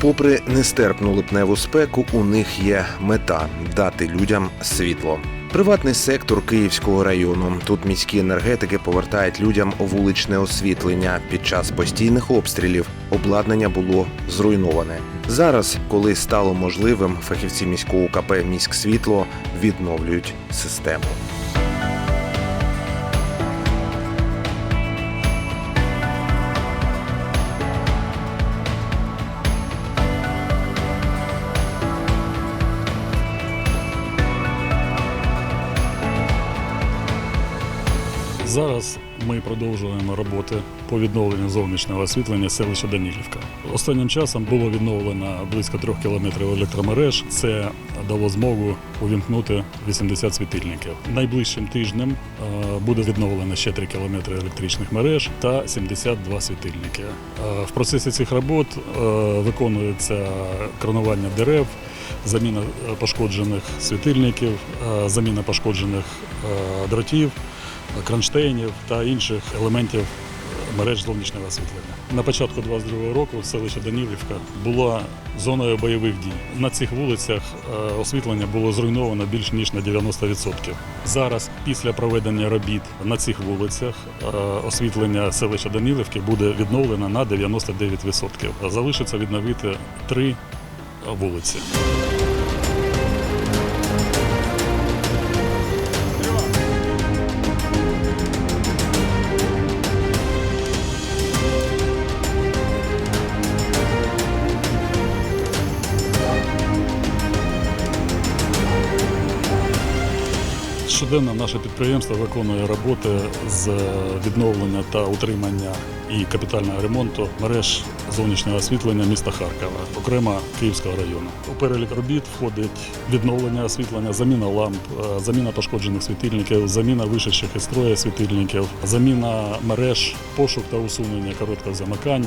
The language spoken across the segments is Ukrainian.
Попри нестерпну липневу спеку, у них є мета дати людям світло. Приватний сектор Київського району. Тут міські енергетики повертають людям вуличне освітлення. Під час постійних обстрілів обладнання було зруйноване. Зараз, коли стало можливим, фахівці міського КП «Міськсвітло» відновлюють систему. Зараз ми продовжуємо роботи по відновленню зовнішнього освітлення селища Данілівка. Останнім часом було відновлено близько трьох кілометрів електромереж. Це дало змогу увімкнути 80 світильників. Найближчим тижнем е, буде відновлено ще 3 кілометри електричних мереж та 72 світильники. Е, В процесі цих робот е, виконується кронування дерев, заміна пошкоджених світильників, заміна пошкоджених дротів кронштейнів та інших елементів мереж зовнішнього освітлення. На початку 22-го року селище Данілівка було зоною бойових дій. На цих вулицях е, освітлення було зруйновано більш ніж на 90%. Зараз, після проведення робіт на цих вулицях, е, освітлення селища Данілівки буде відновлено на 99%. Залишиться відновити три вулиці. Щоденно наше підприємство виконує роботи з відновлення та утримання і капітального ремонту мереж зовнішнього освітлення міста Харкова, окремо Київського району. У перелік робіт входить відновлення освітлення, заміна ламп, е, заміна пошкоджених світильників, заміна вишедших із строя світильників, заміна мереж, пошук та усунення коротких замикань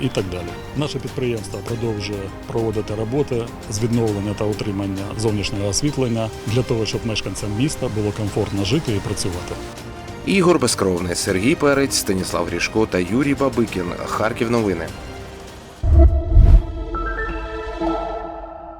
і так далі. Наше підприємство продовжує проводити роботи з відновлення та утримання зовнішнього освітлення для того, щоб мешканцям міста було комфортно жити і працювати. Ігор Безкровний, Сергій Перець, Станіслав Грішко та Юрій Бабикін. Харків новини.